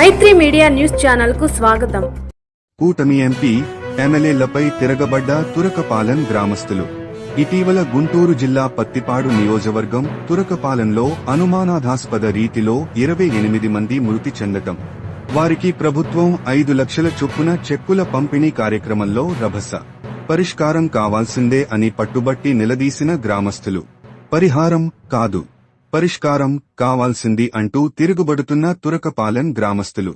మైత్రి media news ఛానల్కు స్వాగతం. కూటమి ఎంపీ ఎమ్మెల్యేలపై తిరగబడ్డ తురకపాలెం గ్రామస్తులు. ఇటీవల గుంటూరు జిల్లా పత్తిపాడు నియోజకవర్గం తురకపాలెంలో అనుమానాధాస్పద రీతిలో ఇరవై ఎనిమిది మంది మృతి చెందటం. వారికి ప్రభుత్వం ఐదు లక్షల చొప్పున చెక్కుల పంపిణీ కార్యక్రమంలో రభస. పరిష్కారం కావాల్సిందే అని పట్టుబట్టి నిలదీసిన గ్రామస్తులు. పరిహారం కాదు. పరిష్కారం కావాల్సింది అంటూ తిరుగుబడుతున్న తురకపాలెం గ్రామస్తులు.